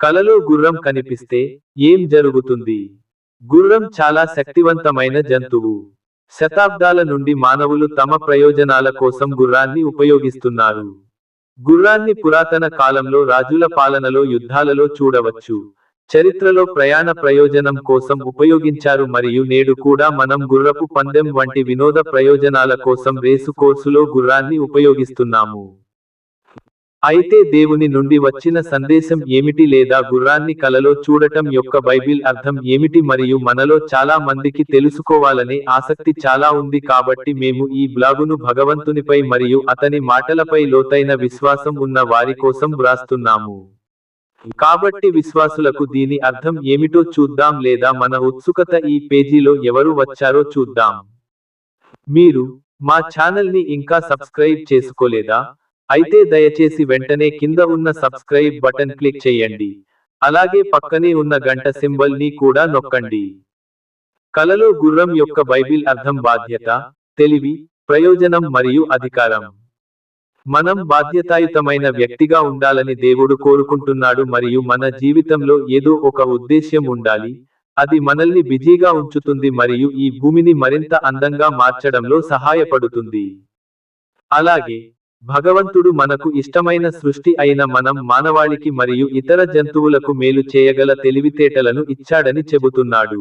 కలలో గుర్రం కనిపిస్తే ఏం జరుగుతుంది? గుర్రం చాలా శక్తివంతమైన జంతువు. శతాబ్దాల నుండి మానవులు తమ ప్రయోజనాల కోసం గుర్రాన్ని ఉపయోగిస్తున్నారు. గుర్రాన్ని పురాతన కాలంలో రాజుల పాలనలో యుద్ధాలలో చూడవచ్చు. చరిత్రలో ప్రయాణ ప్రయోజనం కోసం ఉపయోగించారు మరియు నేడు కూడా మనం గుర్రపు పందెం వంటి వినోద ప్రయోజనాల కోసం రేసు కోర్సులో గుర్రాన్ని ఉపయోగిస్తున్నాము. అయితే దేవుని నుండి వచ్చిన సందేశం ఏమిటి లేదా గుర్రాన్ని కలలో చూడటం యొక్క బైబిల్ అర్థం ఏమిటి మరియు మనలో చాలా మందికి తెలుసుకోవాలనే ఆసక్తి చాలా ఉంది కాబట్టి మేము ఈ బ్లాగును భగవంతునిపై మరియు అతని మాటలపై లోతైన విశ్వాసం ఉన్న వారి కోసం వ్రాస్తున్నాము. కాబట్టి విశ్వాసులకు దీని అర్థం ఏమిటో చూద్దాం లేదా మన ఉత్సుకత ఈ పేజీలో ఎవరు వచ్చారో చూద్దాం. మీరు మా ఛానల్ని ఇంకా సబ్స్క్రైబ్ చేసుకోలేదా? అయితే దయచేసి వెంటనే కింద ఉన్న సబ్స్క్రైబ్ బటన్ క్లిక్ చేయండి. అలాగే పక్కనే ఉన్న గంట సింబల్ని కూడా నొక్కండి. కలలో గుర్రం యొక్క బైబిల్ అర్థం బాధ్యత తెలివి ప్రయోజనం మరియు అధికారం. మనం బాధ్యతాయుతమైన వ్యక్తిగా ఉండాలని దేవుడు కోరుకుంటున్నాడు మరియు మన జీవితంలో ఏదో ఒక ఉద్దేశ్యం ఉండాలి. అది మనల్ని బిజీగా ఉంచుతుంది మరియు ఈ భూమిని మరింత అందంగా మార్చడంలో సహాయపడుతుంది. అలాగే భగవంతుడు మనకు ఇష్టమైన సృష్టి అయిన మనం మానవాళికి మరియు ఇతర జంతువులకు మేలు చేయగల తెలివితేటలను ఇచ్చాడని చెబుతున్నాడు.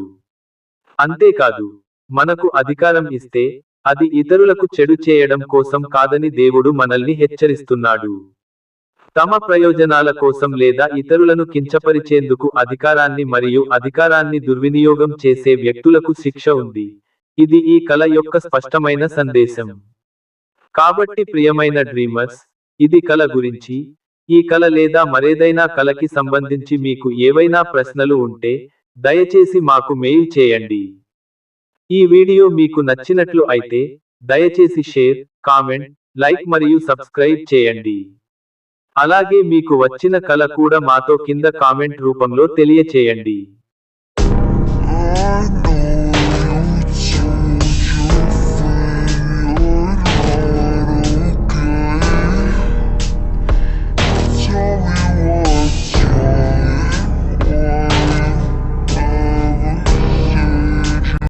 అంతేకాదు మనకు అధికారం ఇస్తే అది ఇతరులకు చెడు చేయడం కోసం కాదని దేవుడు మనల్ని హెచ్చరిస్తున్నాడు. తమ ప్రయోజనాల కోసం లేదా ఇతరులను కించపరిచేందుకు అధికారాన్ని మరియు అధికారాన్ని దుర్వినియోగం చేసే వ్యక్తులకు శిక్ష ఉంది. ఇది ఈ కళ యొక్క స్పష్టమైన సందేశం. కాబట్టి ప్రియమైన డ్రీమర్స్ ఇది కళ గురించి ఈ కళ లేదా మరేదైనా కళకి సంబంధించి మీకు ఏవైనా ప్రశ్నలు ఉంటే దయచేసి మాకు మెయిల్ చేయండి. ఈ వీడియో మీకు నచ్చినట్లు అయితే దయచేసి షేర్ కామెంట్ లైక్ మరియు సబ్స్క్రైబ్ చేయండి. అలాగే మీకు వచ్చిన కళ కూడా మాతో కింద కామెంట్ రూపంలో తెలియచేయండి. Oh,